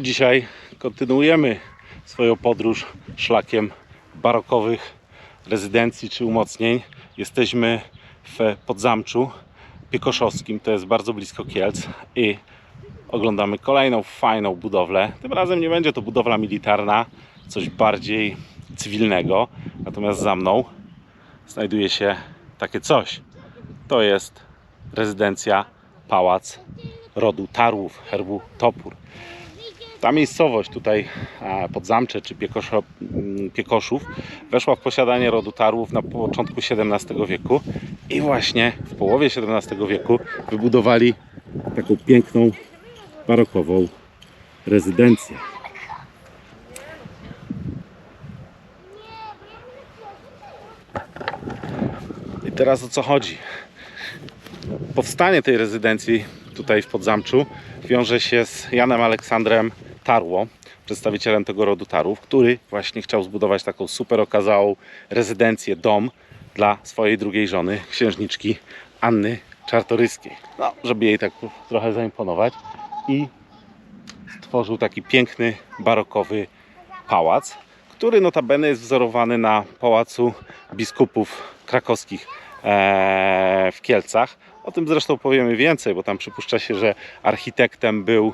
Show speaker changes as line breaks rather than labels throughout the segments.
Dzisiaj kontynuujemy swoją podróż szlakiem barokowych rezydencji czy umocnień. Jesteśmy w Podzamczu Piekoszowskim, to jest bardzo blisko Kielc i oglądamy kolejną fajną budowlę. Tym razem nie będzie to budowla militarna, coś bardziej cywilnego. Natomiast za mną znajduje się takie coś. To jest rezydencja, pałac rodu Tarłów, herbu Topór. Ta miejscowość tutaj, e, Podzamcze czy Piekoszo, mm, Piekoszów, weszła w posiadanie rodu Tarłów na początku XVII wieku i właśnie w połowie XVII wieku wybudowali taką piękną, barokową rezydencję. I teraz o co chodzi? Powstanie tej rezydencji tutaj w Podzamczu wiąże się z Janem Aleksandrem Tarło, przedstawicielem tego rodu Tarów, który właśnie chciał zbudować taką super okazałą rezydencję, dom dla swojej drugiej żony, księżniczki Anny Czartoryskiej. No, żeby jej tak trochę zaimponować i stworzył taki piękny, barokowy pałac, który notabene jest wzorowany na pałacu biskupów krakowskich e, w Kielcach. O tym zresztą powiemy więcej, bo tam przypuszcza się, że architektem był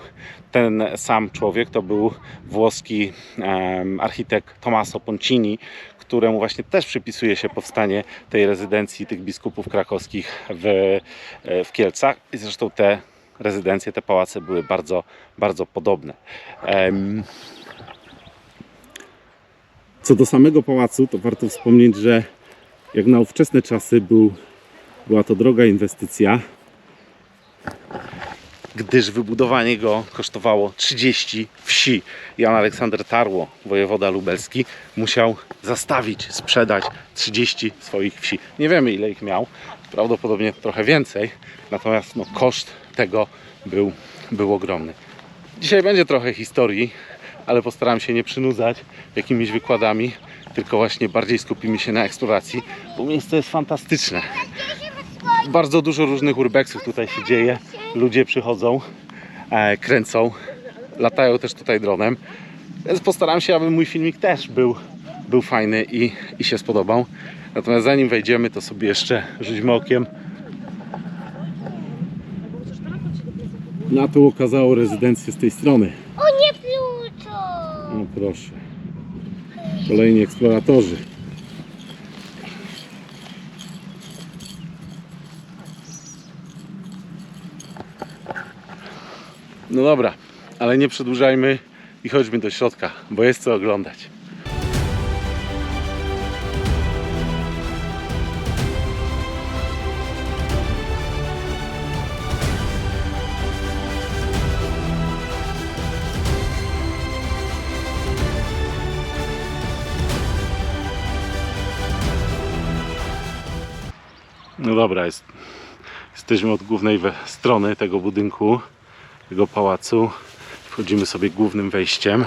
ten sam człowiek, to był włoski architekt Tommaso Poncini, któremu właśnie też przypisuje się powstanie tej rezydencji tych biskupów krakowskich w, e, w Kielcach. I zresztą te rezydencje, te pałace były bardzo, bardzo podobne. Co do samego pałacu, to warto wspomnieć, że jak na ówczesne czasy był, była to droga inwestycja, gdyż wybudowanie go kosztowało 30 wsi. Jan Aleksander Tarło, wojewoda lubelski, musiał zastawić, sprzedać 30 swoich wsi. Nie wiemy ile ich miał, prawdopodobnie trochę więcej, natomiast no, koszt tego był, był ogromny. Dzisiaj będzie trochę historii, ale postaram się nie przynudzać jakimiś wykładami, tylko właśnie bardziej skupimy się na eksploracji, bo miejsce jest fantastyczne. Bardzo dużo różnych urbexów tutaj się dzieje. Ludzie przychodzą, e, kręcą, latają też tutaj dronem. Więc postaram się, aby mój filmik też był, był fajny i, i się spodobał. Natomiast zanim wejdziemy, to sobie jeszcze rzućmy okiem na tą okazałą rezydencję z tej strony.
O nie Pluto!
No proszę. Kolejni eksploratorzy. No dobra, ale nie przedłużajmy i chodźmy do środka, bo jest co oglądać. No dobra, jest, jesteśmy od głównej strony tego budynku, tego pałacu. Wchodzimy sobie głównym wejściem.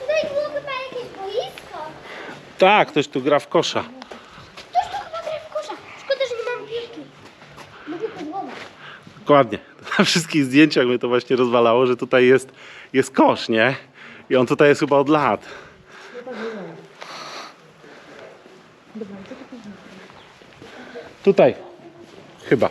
Tutaj było chyba jakieś boisko.
Tak, ktoś tu gra w kosza.
Ktoś tu chyba gra w kosza. Szkoda, że nie mam piłki. Mogę podłogę.
Dokładnie. Na wszystkich zdjęciach mnie to właśnie rozwalało, że tutaj jest, jest kosz, nie? I on tutaj jest chyba od lat. Tutaj. Chyba.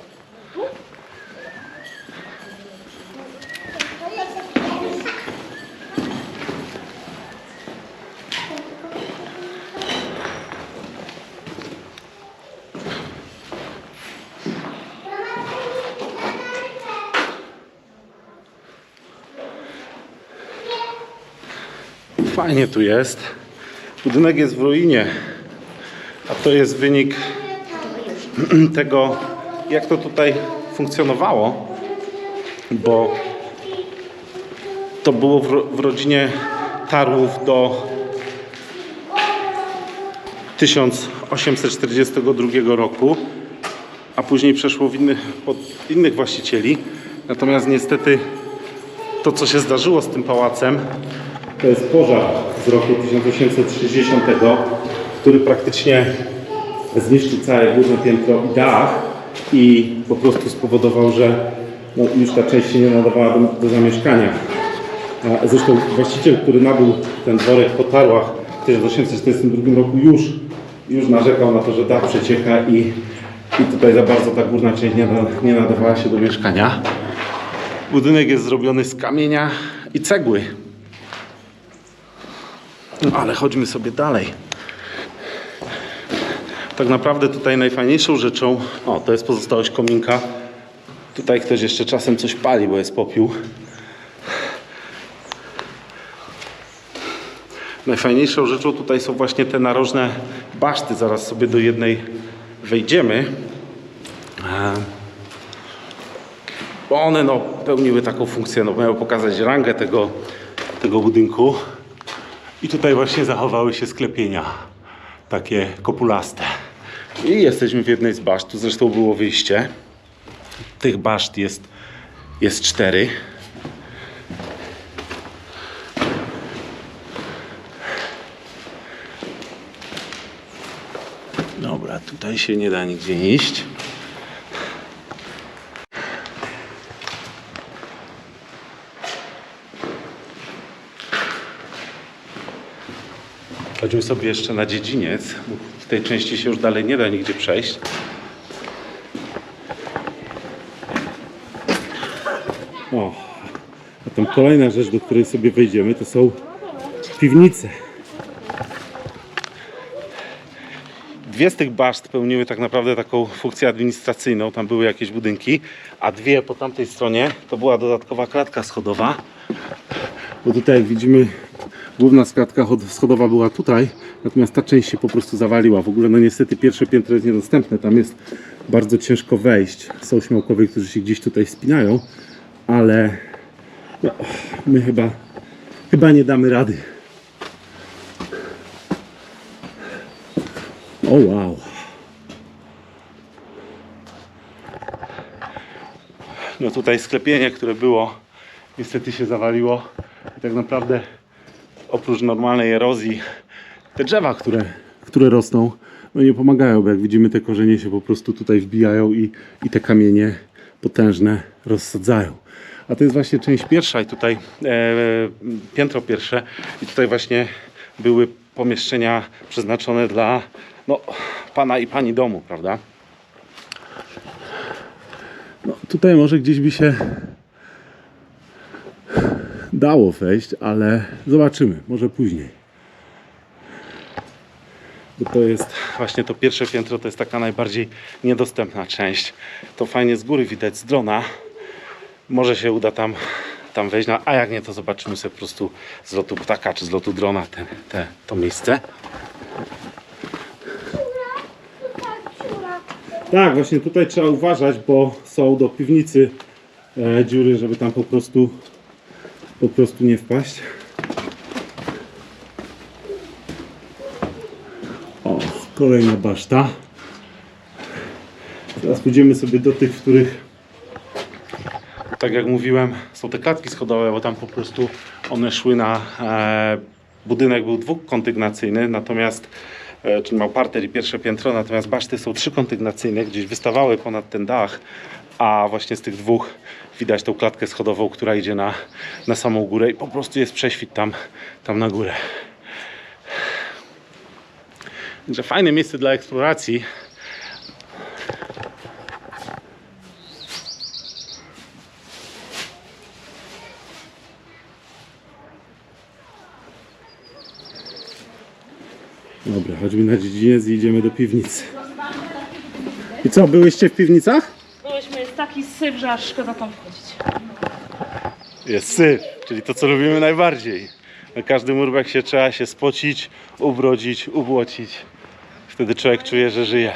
Fajnie tu jest. Budynek jest w ruinie. To jest wynik tego, jak to tutaj funkcjonowało. Bo to było w, ro- w rodzinie Tarłów do 1842 roku, a później przeszło w innych, pod innych właścicieli. Natomiast niestety to, co się zdarzyło z tym pałacem, to jest pożar z roku 1860, w który praktycznie zniszczył całe górne piętro i dach i po prostu spowodował, że no, już ta część się nie nadawała do, do zamieszkania. A Zresztą właściciel, który nabył ten dworek po tarłach w 1842 roku już, już narzekał na to, że dach przecieka i, i tutaj za bardzo ta górna część nie, nie nadawała się do mieszkania. Budynek jest zrobiony z kamienia i cegły. No, ale chodźmy sobie dalej. Tak naprawdę tutaj najfajniejszą rzeczą, o to jest pozostałość kominka. Tutaj ktoś jeszcze czasem coś pali, bo jest popiół. Najfajniejszą rzeczą tutaj są właśnie te narożne baszty. Zaraz sobie do jednej wejdziemy. E, Bo one no, pełniły taką funkcję, no, miały pokazać rangę tego, tego budynku. I tutaj właśnie zachowały się sklepienia, takie kopulaste. I jesteśmy w jednej z baszt, tu zresztą było wyjście. Tych baszt jest, jest cztery. Dobra, tutaj się nie da nigdzie iść. Chodźmy sobie jeszcze na dziedziniec. W tej części się już dalej nie da nigdzie przejść. O, a tam kolejna rzecz, do której sobie wejdziemy, to są piwnice. Dwie z tych baszt pełniły tak naprawdę taką funkcję administracyjną, tam były jakieś budynki, a dwie po tamtej stronie to była dodatkowa klatka schodowa. Bo tutaj jak widzimy główna chod- schodowa była tutaj, natomiast ta część się po prostu zawaliła. W ogóle no niestety pierwsze piętro jest niedostępne, tam jest bardzo ciężko wejść. Są śmiałkowie, którzy się gdzieś tutaj wspinają, ale no, my chyba, chyba nie damy rady. O wow. No tutaj sklepienie, które było, niestety się zawaliło. I tak naprawdę oprócz normalnej erozji, te drzewa, które, które rosną, no nie pomagają, bo jak widzimy te korzenie się po prostu tutaj wbijają i, i te kamienie potężne rozsadzają. A to jest właśnie część pierwsza i tutaj e, piętro pierwsze i tutaj właśnie były pomieszczenia przeznaczone dla no, pana i pani domu, prawda? No, tutaj może gdzieś by się dało wejść, ale zobaczymy, może później. Bo to jest właśnie to pierwsze piętro, to jest taka najbardziej niedostępna część. To fajnie z góry widać z drona. Może się uda tam, tam wejść, no, a jak nie, to zobaczymy sobie po prostu z lotu ptaka czy z lotu drona te, te, to miejsce. Tak, właśnie tutaj trzeba uważać, bo są do piwnicy e, dziury, żeby tam po prostu po prostu nie wpaść. O, kolejna baszta. Teraz pójdziemy sobie do tych, w których tak jak mówiłem, są te klatki schodowe, bo tam po prostu one szły na e, budynek był dwukondygnacyjny, natomiast e, czyli miał parter i pierwsze piętro, natomiast baszty są trzykondygnacyjne, gdzieś wystawały ponad ten dach, a właśnie z tych dwóch widać tą klatkę schodową, która idzie na, na samą górę i po prostu jest prześwit tam, tam na górę. Także fajne miejsce dla eksploracji. Dobra, chodźmy na dziedziniec i idziemy do piwnicy. I co, byłyście w piwnicach?
Taki syf, że aż szkoda tam wchodzić.
Jest syf, czyli to co lubimy najbardziej. Na każdym urbek się trzeba się spocić, ubrodzić, ubłocić. Wtedy człowiek czuje, że żyje.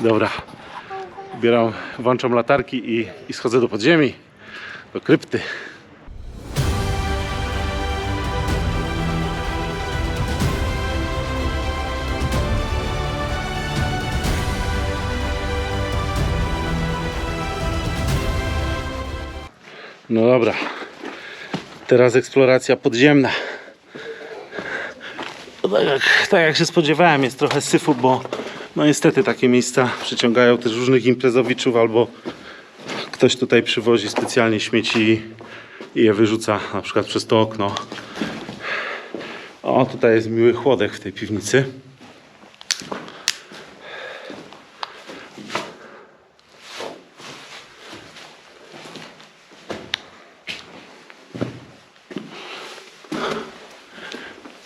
Dobra, ubieram, włączam latarki i, i schodzę do podziemi, do krypty. No dobra. Teraz eksploracja podziemna. No tak, jak, tak jak się spodziewałem, jest trochę syfu, bo no niestety takie miejsca przyciągają też różnych imprezowiczów albo ktoś tutaj przywozi specjalnie śmieci i je wyrzuca na przykład przez to okno. O, tutaj jest miły chłodek w tej piwnicy.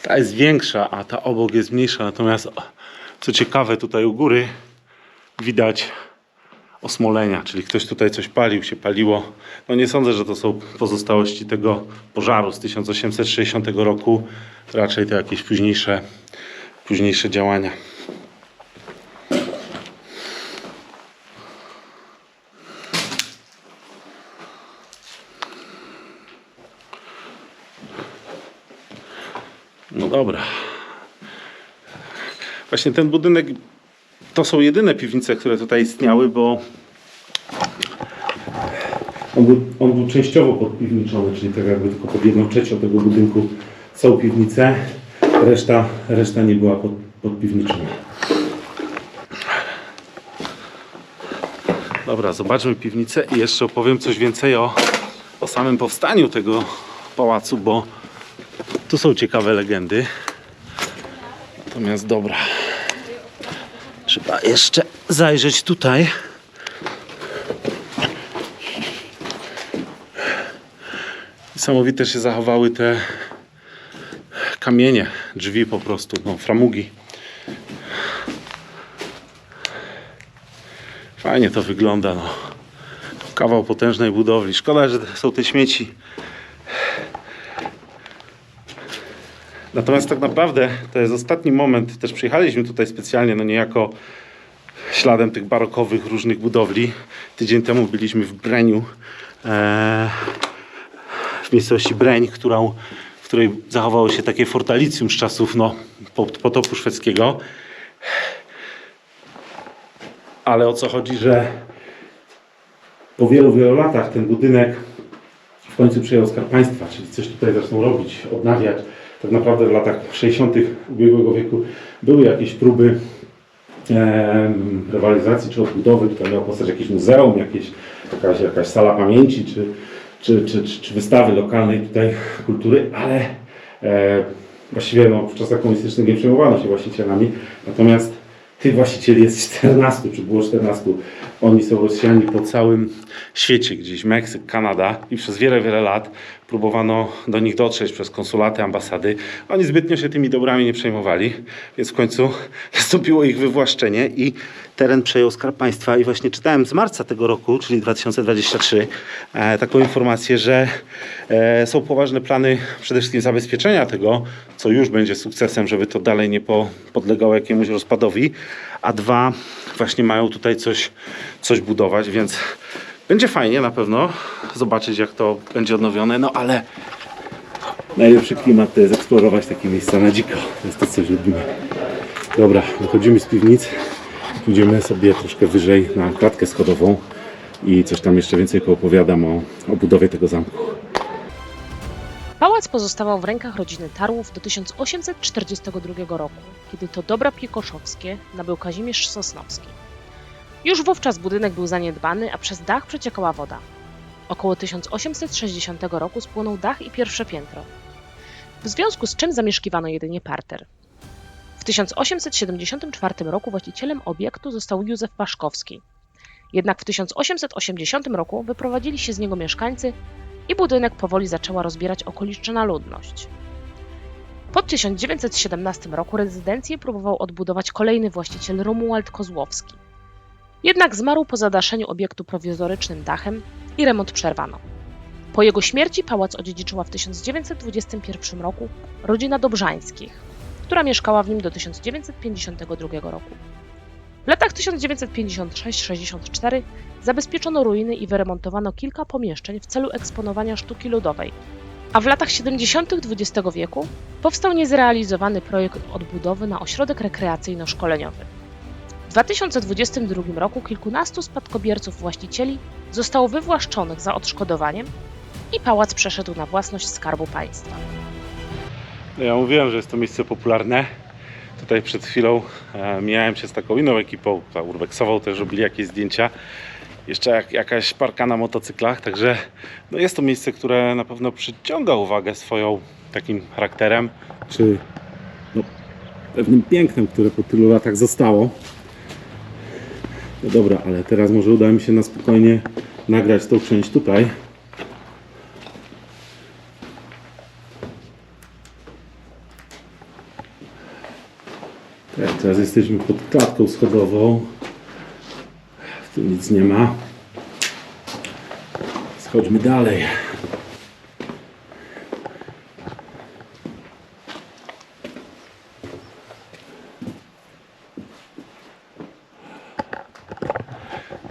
Ta jest większa, a ta obok jest mniejsza. Natomiast co ciekawe, tutaj u góry widać osmolenia, czyli ktoś tutaj coś palił, się paliło. No nie sądzę, że to są pozostałości tego pożaru z 1860 roku. Raczej to jakieś późniejsze, późniejsze działania. No dobra. Właśnie ten budynek to są jedyne piwnice, które tutaj istniały, bo on był, on był częściowo podpiwniczony, czyli tak jakby tylko pod jedną trzecią tego budynku są piwnice, reszta, reszta nie była pod, podpiwniczona. Dobra, zobaczmy piwnicę i jeszcze opowiem coś więcej o, o samym powstaniu tego pałacu, bo tu są ciekawe legendy. Natomiast dobra. Trzeba jeszcze zajrzeć tutaj. Niesamowite się zachowały te kamienie, drzwi po prostu, no, framugi. Fajnie to wygląda, no. Kawał potężnej budowli. Szkoda, że są te śmieci. Natomiast tak naprawdę to jest ostatni moment. Też przyjechaliśmy tutaj specjalnie, no niejako śladem tych barokowych różnych budowli. Tydzień temu byliśmy w Breniu, e, w miejscowości Breń, którą, w której zachowało się takie fortalicjum z czasów no, po- potopu szwedzkiego. Ale o co chodzi, że po wielu, wielu latach ten budynek w końcu przejął Skarb Państwa, czyli coś tutaj zaczną robić, odnawiać. Tak naprawdę w latach 60. ubiegłego wieku były jakieś próby em, rewalizacji czy odbudowy. Tutaj miał powstać jakieś muzeum, jakieś, jakaś, jakaś sala pamięci czy, czy, czy, czy, czy wystawy lokalnej tutaj kultury, ale e, właściwie no, w czasach komunistycznych nie przejmowano się właścicielami. Natomiast tych właścicieli jest 14, czy było 14. Oni są rozsiani po całym świecie, gdzieś Meksyk, Kanada i przez wiele, wiele lat próbowano do nich dotrzeć przez konsulaty, ambasady. Oni zbytnio się tymi dobrami nie przejmowali, więc w końcu nastąpiło ich wywłaszczenie i teren przejął Skarb Państwa i właśnie czytałem z marca tego roku, czyli 2023, e, taką informację, że e, są poważne plany przede wszystkim zabezpieczenia tego, co już będzie sukcesem, żeby to dalej nie po, podlegało jakiemuś rozpadowi, a dwa, właśnie mają tutaj coś, coś budować, więc będzie fajnie na pewno zobaczyć, jak to będzie odnowione, no ale najlepszy klimat to jest eksplorować takie miejsca na dziko. To jest to, co lubimy. Dobra, wychodzimy z piwnic, pójdziemy sobie troszkę wyżej na klatkę schodową i coś tam jeszcze więcej poopowiadam o, o budowie tego zamku.
Pałac pozostawał w rękach rodziny Tarłów do 1842 roku, kiedy to dobra piekoszowskie nabył Kazimierz Sosnowski. Już wówczas budynek był zaniedbany, a przez dach przeciekała woda. Około 1860 roku spłonął dach i pierwsze piętro, w związku z czym zamieszkiwano jedynie parter. W 1874 roku właścicielem obiektu został Józef Paszkowski. Jednak w 1880 roku wyprowadzili się z niego mieszkańcy i budynek powoli zaczęła rozbierać okoliczna ludność. Po 1917 roku rezydencję próbował odbudować kolejny właściciel Romuald Kozłowski. Jednak zmarł po zadaszeniu obiektu prowizorycznym dachem i remont przerwano. Po jego śmierci pałac odziedziczyła w 1921 roku rodzina Dobrzańskich, która mieszkała w nim do 1952 roku. W latach 1956-64 zabezpieczono ruiny i wyremontowano kilka pomieszczeń w celu eksponowania sztuki ludowej. A w latach 70. XX wieku powstał niezrealizowany projekt odbudowy na ośrodek rekreacyjno-szkoleniowy. W 2022 roku kilkunastu spadkobierców właścicieli zostało wywłaszczonych za odszkodowaniem, i pałac przeszedł na własność Skarbu Państwa.
No Ja mówiłem, że jest to miejsce popularne. Tutaj przed chwilą e, mijałem się z taką inną ekipą, ta urbexową też robili jakieś zdjęcia. Jeszcze jak, jakaś parka na motocyklach, także no jest to miejsce, które na pewno przyciąga uwagę swoją takim charakterem, czy no, pewnym pięknem, które po tylu latach zostało. No dobra, ale teraz może uda mi się na spokojnie nagrać tą część tutaj. Tak, teraz jesteśmy pod klatką schodową. Tu nic nie ma. Schodźmy dalej.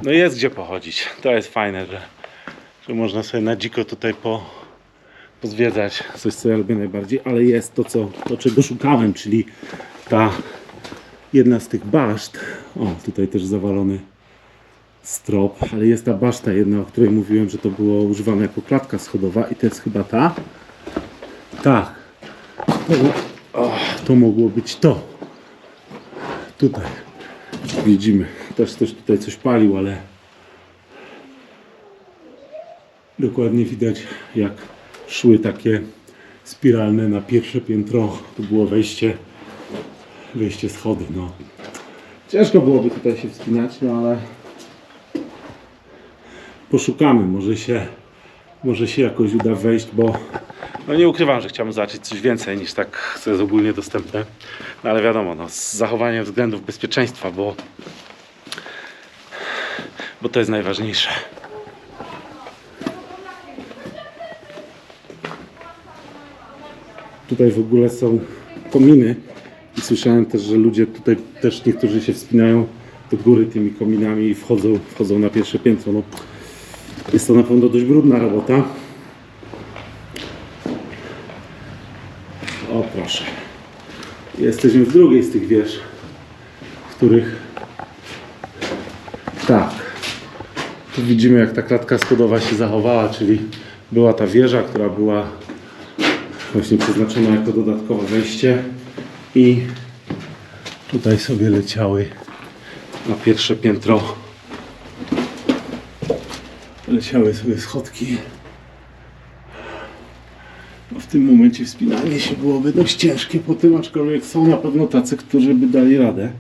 No jest gdzie pochodzić. To jest fajne, że, że można sobie na dziko tutaj po, pozwiedzać. Coś co ja lubię najbardziej, ale jest to, co, to czego szukałem, czyli ta jedna z tych baszt, o tutaj też zawalony strop, ale jest ta baszta jedna, o której mówiłem, że to było używane jako klatka schodowa i to jest chyba ta. Tak. To, to mogło być to. Tutaj. Widzimy. Też ktoś tutaj coś palił, ale dokładnie widać jak szły takie spiralne na pierwsze piętro. To było wejście wejście schody, no. Ciężko byłoby tutaj się wspinać, no ale poszukamy, może się, może się jakoś uda wejść, bo no nie ukrywam, że chciałbym zobaczyć coś więcej niż tak, co jest ogólnie dostępne, no ale wiadomo, no, z zachowaniem względów bezpieczeństwa, bo bo to jest najważniejsze. Tutaj w ogóle są kominy i słyszałem też, że ludzie tutaj też niektórzy się wspinają do góry tymi kominami i wchodzą, wchodzą na pierwsze piętro. No, jest to na pewno dość brudna robota. O proszę. Jesteśmy w drugiej z tych wież, w których tak. Tu widzimy jak ta klatka schodowa się zachowała, czyli była ta wieża, która była właśnie przeznaczona jako dodatkowe wejście. I tutaj sobie leciały na pierwsze piętro. Leciały sobie schodki. No w tym momencie wspinanie się byłoby dość ciężkie po tym, aczkolwiek są na pewno tacy, którzy by dali radę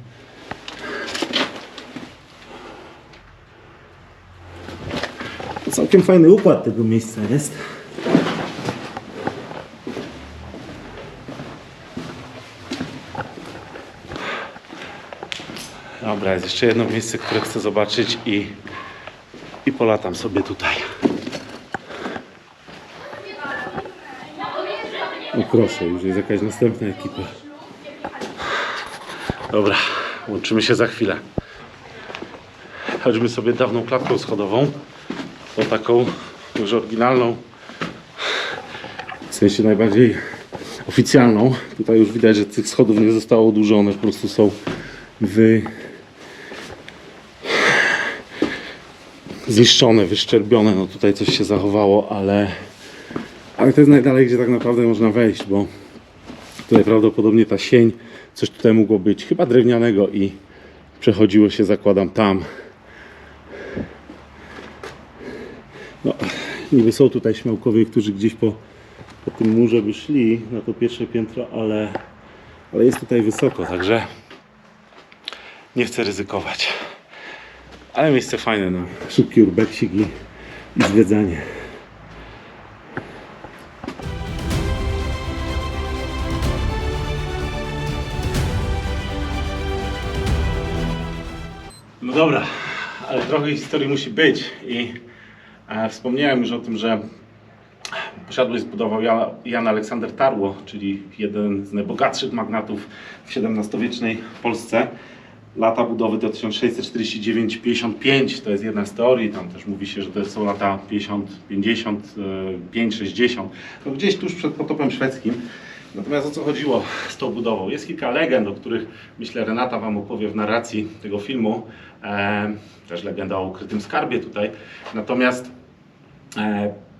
całkiem fajny układ tego miejsca jest Dobra, jest jeszcze jedno miejsce, które chcę zobaczyć i, i polatam sobie tutaj. O proszę, już jest jakaś następna ekipa. Dobra, łączymy się za chwilę. Chodźmy sobie dawną klatką schodową. Tą taką już oryginalną. W sensie najbardziej oficjalną. Tutaj już widać, że tych schodów nie zostało odłużone, po prostu są wy... zniszczone, wyszczerbione. No tutaj coś się zachowało, ale ale to jest najdalej, gdzie tak naprawdę można wejść, bo tutaj prawdopodobnie ta sień, coś tutaj mogło być, chyba drewnianego i przechodziło się, zakładam, tam. No, niby są tutaj śmiałkowie, którzy gdzieś po, po tym murze by szli na to pierwsze piętro, ale, ale jest tutaj wysoko, także nie chcę ryzykować. Ale miejsce fajne, no. Szybki urbeksik i, i zwiedzanie. No dobra, ale trochę historii musi być i wspomniałem już o tym, że posiadłość zbudował Jan, Aleksander Tarło, czyli jeden z najbogatszych magnatów w XVII-wiecznej Polsce. Lata budowy to 1649-55, to jest jedna z teorii, tam też mówi się, że to są lata 50, 55, 60, no gdzieś tuż przed potopem szwedzkim. Natomiast o co chodziło z tą budową? Jest kilka legend, o których myślę Renata Wam opowie w narracji tego filmu. E, też legenda o ukrytym skarbie tutaj. Natomiast e,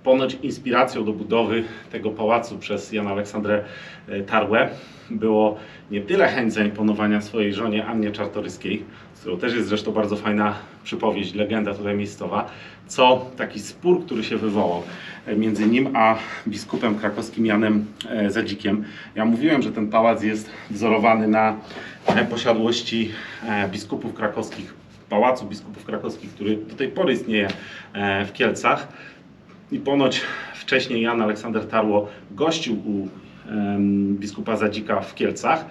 Ponoć inspiracją do budowy tego pałacu przez Jana Aleksandrę e, Tarłę było nie tyle chęć zaimponowania swojej żonie Annie Czartoryskiej, z którą też jest zresztą bardzo fajna przypowieść, legenda tutaj miejscowa, co taki spór, który się wywołał e, między nim a biskupem krakowskim Janem e, Zadzikiem. Ja mówiłem, że ten pałac jest wzorowany na e, posiadłości e, biskupów krakowskich, pałacu biskupów krakowskich, który do tej pory istnieje e, w Kielcach. I ponoć wcześniej Jan Aleksander Tarło gościł u biskupa Zadzika w Kielcach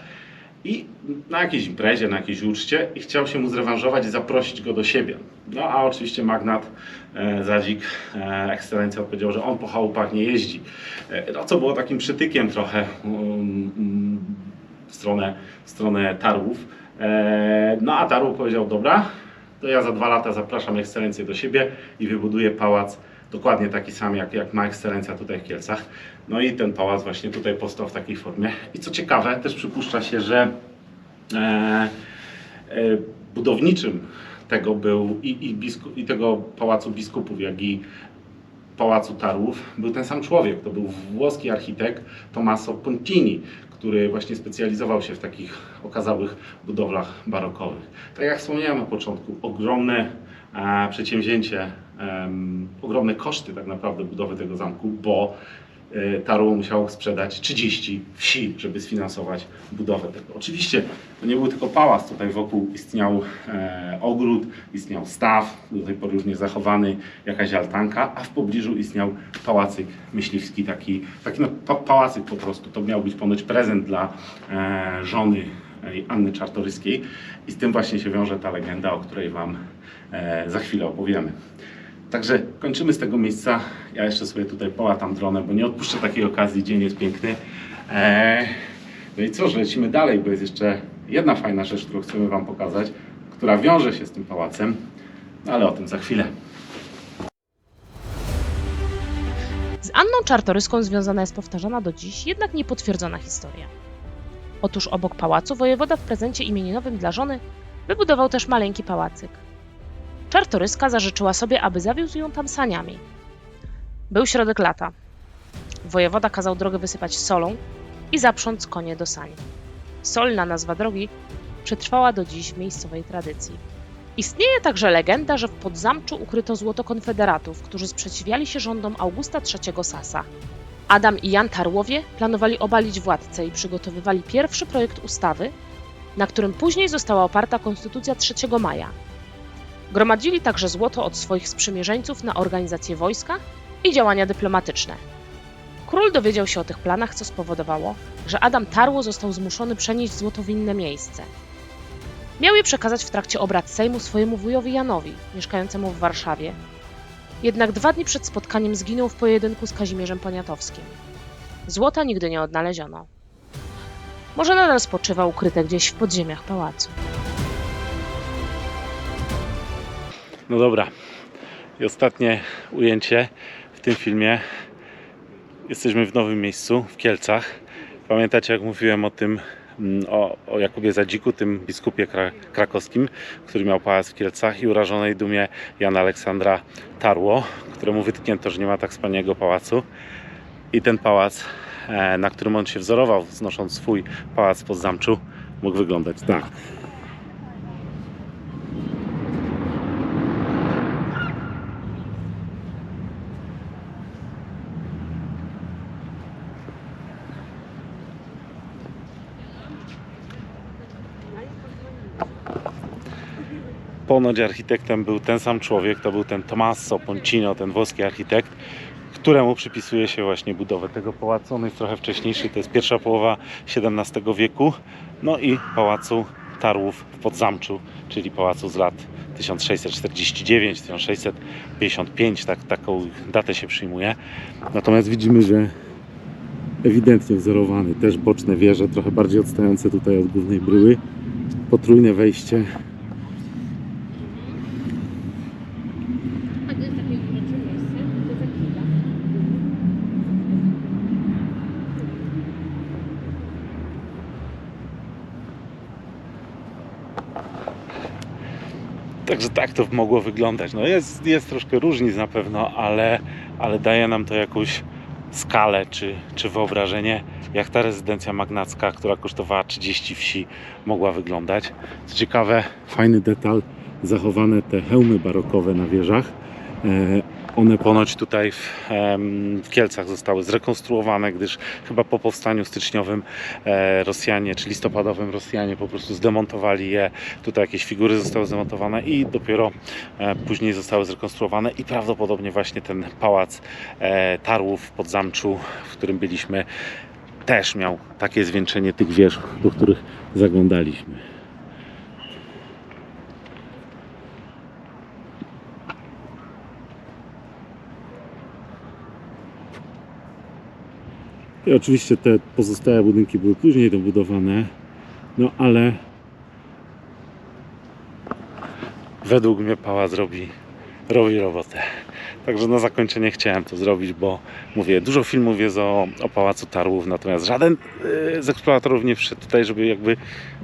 i na jakiejś imprezie, na jakiejś uczcie i chciał się mu zrewanżować i zaprosić go do siebie. No a oczywiście magnat e, Zadzik, e, ekscelencja odpowiedział, że on po chałupach nie jeździ. E, no co było takim przytykiem trochę um, w stronę, w stronę Tarłów. No a Tarłów powiedział, dobra, to ja za dwa lata zapraszam ekscelencję do siebie i wybuduję pałac dokładnie taki sam, jak, jak ma ekscelencja tutaj w Kielcach. No i ten pałac właśnie tutaj powstał w takiej formie. I co ciekawe, też przypuszcza się, że e, e, budowniczym tego był i, i, bisku, i tego pałacu biskupów, jak i pałacu Tarłów był ten sam człowiek. To był włoski architekt Tommaso Pontini, który właśnie specjalizował się w takich okazałych budowlach barokowych. Tak jak wspomniałem na początku, ogromne e, przedsięwzięcie, ogromne koszty tak naprawdę budowy tego zamku, bo e, Tarło musiał sprzedać 30 wsi, żeby sfinansować budowę tego. Oczywiście to nie był tylko pałac, tutaj wokół istniał e, ogród, istniał staw, do tej pory już nie zachowany, jakaś altanka, a w pobliżu istniał pałacyk myśliwski, taki, taki no, pa, pałacyk po prostu. To miał być ponoć prezent dla e, żony e, Anny Czartoryskiej i z tym właśnie się wiąże ta legenda, o której Wam e, za chwilę opowiemy. Także kończymy z tego miejsca. Ja jeszcze sobie tutaj połatam dronem, bo nie odpuszczę takiej okazji. Dzień jest piękny. Eee, no i cóż, lecimy dalej, bo jest jeszcze jedna fajna rzecz, którą chcemy Wam pokazać, która wiąże się z tym pałacem, no ale o tym za chwilę.
Z Anną Czartoryską związana jest powtarzana do dziś, jednak niepotwierdzona historia. Otóż obok pałacu wojewoda w prezencie imieninowym dla żony wybudował też maleńki pałacyk. Czartoryska zażyczyła sobie, aby zawiózł ją tam saniami. Był środek lata. Wojewoda kazał drogę wysypać solą i zaprząc konie do sań. Solna nazwa drogi przetrwała do dziś w miejscowej tradycji. Istnieje także legenda, że w Podzamczu ukryto złoto konfederatów, którzy sprzeciwiali się rządom Augusta III Sasa. Adam i Jan Tarłowie planowali obalić władcę i przygotowywali pierwszy projekt ustawy, na którym później została oparta Konstytucja 3 maja. Gromadzili także złoto od swoich sprzymierzeńców na organizację wojska i działania dyplomatyczne. Król dowiedział się o tych planach, co spowodowało, że Adam Tarło został zmuszony przenieść złoto w inne miejsce. Miał je przekazać w trakcie obrad Sejmu swojemu wujowi Janowi, mieszkającemu w Warszawie. Jednak dwa dni przed spotkaniem zginął w pojedynku z Kazimierzem Poniatowskim. Złota nigdy nie odnaleziono. Może nadal spoczywa ukryte gdzieś w podziemiach pałacu.
No dobra. I ostatnie ujęcie w tym filmie. Jesteśmy w nowym miejscu, w Kielcach. Pamiętacie, jak mówiłem o tym, mm, o, o Jakubie Zadziku, tym biskupie kra krakowskim, który miał pałac w Kielcach i urażonej dumie Jana Aleksandra Tarło, któremu wytknięto, że nie ma tak wspaniałego pałacu. I ten pałac, e, na którym on się wzorował, znosząc swój pałac pod zamczu, mógł wyglądać tak. Ponoć architektem był ten sam człowiek, to był ten Tommaso Poncino, ten włoski architekt, któremu przypisuje się właśnie budowę tego pałacu. On jest trochę wcześniejszy, to jest pierwsza połowa XVII wieku. No i pałacu Tarłów w Podzamczu, czyli pałacu z lat 1649-1655, tak, taką datę się przyjmuje. Natomiast widzimy, że ewidentnie wzorowany, też boczne wieże, trochę bardziej odstające tutaj od głównej bryły, potrójne wejście Także tak to mogło wyglądać. No jest, jest troszkę różnic na pewno, ale, ale daje nam to jakąś skalę czy, czy wyobrażenie, jak ta rezydencja magnacka, która kosztowała 30 wsi, mogła wyglądać. Co ciekawe, fajny detal, zachowane te hełmy barokowe na wieżach. One ponoć tutaj w, w Kielcach zostały zrekonstruowane, gdyż chyba po powstaniu styczniowym e, Rosjanie, czy listopadowym Rosjanie po prostu zdemontowali je. Tutaj jakieś figury zostały zdemontowane i dopiero e, później zostały zrekonstruowane i prawdopodobnie właśnie ten pałac e, Tarłów w Podzamczu, w którym byliśmy, też miał takie zwieńczenie tych wież, do których zaglądaliśmy. I oczywiście te pozostałe budynki były później dobudowane, no ale według mnie pałac robi, robi robotę. Także na zakończenie chciałem to zrobić, bo mówię, dużo filmów jest o, o Pałacu Tarłów, natomiast żaden yy, z eksploratorów nie przyszedł tutaj, żeby jakby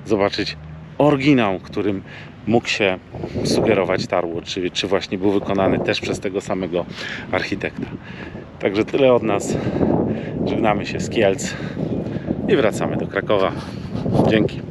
zobaczyć oryginał, którym mógł się sugerować Tarło, czy, czy właśnie był wykonany też przez tego samego architekta. Także tyle od nas. Żegnamy się z Kielc i wracamy do Krakowa. Dzięki.